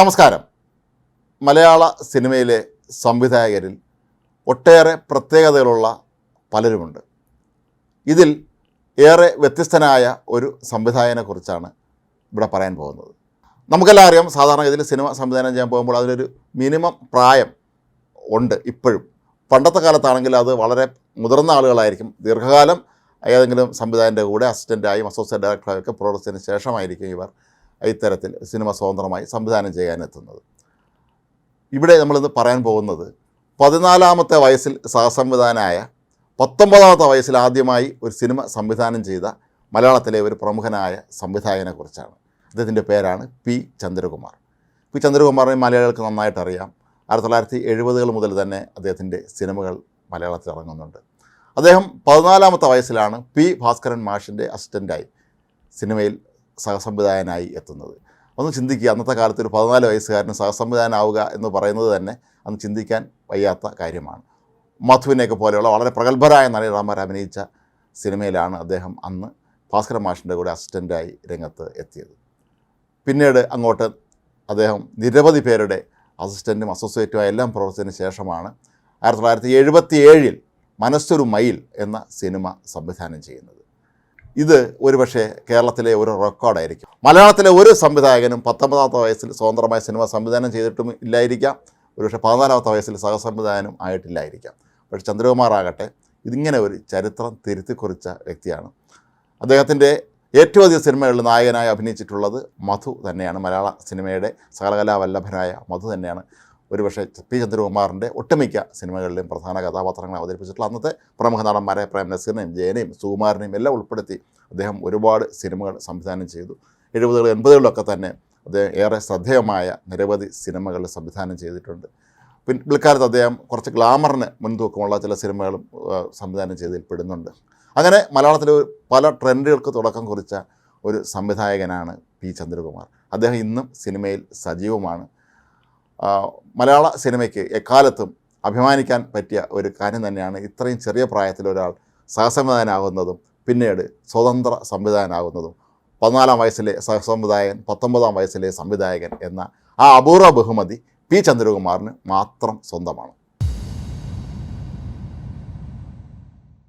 നമസ്കാരം. മലയാള സിനിമയിലെ സംവിധായകരിൽ ഒട്ടേറെ പ്രത്യേകതകളുള്ള പലരുമുണ്ട്. ഇതിൽ ഏറെ വ്യത്യസ്തനായ ഒരു സംവിധായകനെക്കുറിച്ചാണ് ഇവിടെ പറയാൻ പോകുന്നത്. നമുക്കെല്ലാം അറിയാം സാധാരണ ഇതിൽ സിനിമ സംവിധാനം ചെയ്യാൻ പോകുമ്പോൾ അതിലൊരു മിനിമം പ്രായം ഉണ്ട് ഇപ്പോഴും. പണ്ടത്തെ കാലത്താണെങ്കിൽ അത് വളരെ മുതിർന്ന ആളുകളായിരിക്കും. ദീർഘകാലം ഏതെങ്കിലും സംവിധായകന്റെ കൂടെ അസിസ്റ്റന്റായും അസോസിയേറ്റ് ഡയറക്ടറായും ഒക്കെ ശേഷമായിരിക്കും ഇവർ ഇത്തരത്തിൽ സിനിമ സ്വതന്ത്രമായി സംവിധാനം ചെയ്യാനെത്തുന്നത്. ഇവിടെ നമ്മളിന്ന് പറയാൻ പോകുന്നത് പതിനാലാമത്തെ വയസ്സിൽ സഹസംവിധാനായ പത്തൊമ്പതാമത്തെ വയസ്സിൽ ആദ്യമായി ഒരു സിനിമ സംവിധാനം ചെയ്ത മലയാളത്തിലെ ഒരു പ്രമുഖനായ സംവിധായകനെക്കുറിച്ചാണ് അദ്ദേഹത്തിന്റെ പേരാണ് പി ചന്ദ്രകുമാർ. പി ചന്ദ്രകുമാറിനെ മലയാളികൾക്ക് നന്നായിട്ട് അറിയാം. ആയിരത്തി തൊള്ളായിരത്തി എഴുപതുകൾ മുതൽ തന്നെ അദ്ദേഹത്തിന്റെ സിനിമകൾ മലയാളത്തിൽ ഇറങ്ങുന്നുണ്ട്. അദ്ദേഹം പതിനാലാമത്തെ വയസ്സിലാണ് പി ഭാസ്കരൻ മാഷിന്റെ അസിസ്റ്റന്റായി സിനിമയിൽ സഹസംവിധായകനായി എത്തുന്നത്. ഒന്ന് ചിന്തിക്കുക അന്നത്തെ കാലത്ത് ഒരു പതിനാല് വയസ്സുകാരന് സഹസംവിധാനാവുക എന്ന് പറയുന്നത് തന്നെ അന്ന് ചിന്തിക്കാൻ വയ്യാത്ത കാര്യമാണ്. മധുവിനെയൊക്കെ പോലെയുള്ള വളരെ പ്രഗത്ഭരായ നടി നടന്മാർ അഭിനയിച്ച സിനിമയിലാണ് അദ്ദേഹം അന്ന് ഭാസ്കര മാഷിന്റെ കൂടെ അസിസ്റ്റന്റായി രംഗത്ത് എത്തിയത്. പിന്നീട് അങ്ങോട്ട് അദ്ദേഹം നിരവധി പേരുടെ അസിസ്റ്റന്റും അസോസിയേറ്റുമായി എല്ലാം പ്രവർത്തിച്ചതിന് ശേഷമാണ് ആയിരത്തി തൊള്ളായിരത്തി എഴുപത്തി ഏഴിൽ മനസ്സൊരു മയിൽ എന്ന സിനിമ സംവിധാനം ചെയ്യുന്നത്. ഇത് ഒരുപക്ഷെ കേരളത്തിലെ ഒരു റെക്കോർഡായിരിക്കും. മലയാളത്തിലെ ഒരു സംവിധായകനും പത്തൊമ്പതാമത്തെ വയസ്സിൽ സ്വതന്ത്രമായ സിനിമ സംവിധാനം ചെയ്തിട്ടും ഇല്ലായിരിക്കാം. ഒരുപക്ഷെ പതിനാലാമത്തെ വയസ്സിൽ സഹസംവിധാനം ആയിട്ടില്ലായിരിക്കാം. പക്ഷേ ചന്ദ്രകുമാർ ആകട്ടെ ഇതിങ്ങനെ ഒരു ചരിത്രം തിരുത്തി കുറിച്ച വ്യക്തിയാണ്. അദ്ദേഹത്തിന്റെ ഏറ്റവും അധികം സിനിമകളിൽ നായകനായി അഭിനയിച്ചിട്ടുള്ളത് മധു തന്നെയാണ്. മലയാള സിനിമയുടെ സകലകലാവല്ലഭനായ മധു തന്നെയാണ്. ഒരുപക്ഷെ പി ചന്ദ്രകുമാറിന്റെ ഒട്ടുമിക്ക സിനിമകളിലും പ്രധാന കഥാപാത്രങ്ങളെ അവതരിപ്പിച്ചിട്ടുള്ള അന്നത്തെ പ്രമുഖ നടന്മാരെ പ്രേം നസീറിനെയും ജയനെയും സുകുമാരനെയും എല്ലാം ഉൾപ്പെടുത്തി അദ്ദേഹം ഒരുപാട് സിനിമകൾ സംവിധാനം ചെയ്തു. എഴുപതുകൾ എൺപതുകളിലൊക്കെ തന്നെ അദ്ദേഹം ഏറെ ശ്രദ്ധേയമായ നിരവധി സിനിമകൾ സംവിധാനം ചെയ്തിട്ടുണ്ട്. പിന്നെ പിൽക്കാലത്ത് അദ്ദേഹം കുറച്ച് ഗ്ലാമറിന് മുൻതൂക്കമുള്ള ചില സിനിമകളും സംവിധാനം ചെയ്തതിൽ പെടുന്നുണ്ട് അങ്ങനെ മലയാളത്തിലെ പല ട്രെൻഡുകൾക്ക് തുടക്കം കുറിച്ച ഒരു സംവിധായകനാണ് പി ചന്ദ്രകുമാർ. അദ്ദേഹം ഇന്നും സിനിമയിൽ സജീവമാണ്. മലയാള സിനിമയ്ക്ക് എക്കാലത്തും അഭിമാനിക്കാൻ പറ്റിയ ഒരു കാര്യം തന്നെയാണ് ഇത്രയും ചെറിയ പ്രായത്തിൽ ഒരാൾ സഹസംവിധാനാകുന്നതും പിന്നീട് സ്വതന്ത്ര സംവിധായകനാകുന്നതും. പതിനാലാം വയസ്സിലെ സഹസംവിധായകൻ പത്തൊമ്പതാം വയസ്സിലെ സംവിധായകൻ എന്ന ആ അപൂർവ ബഹുമതി പി ചന്ദ്രകുമാറിന് മാത്രം സ്വന്തമാണ്.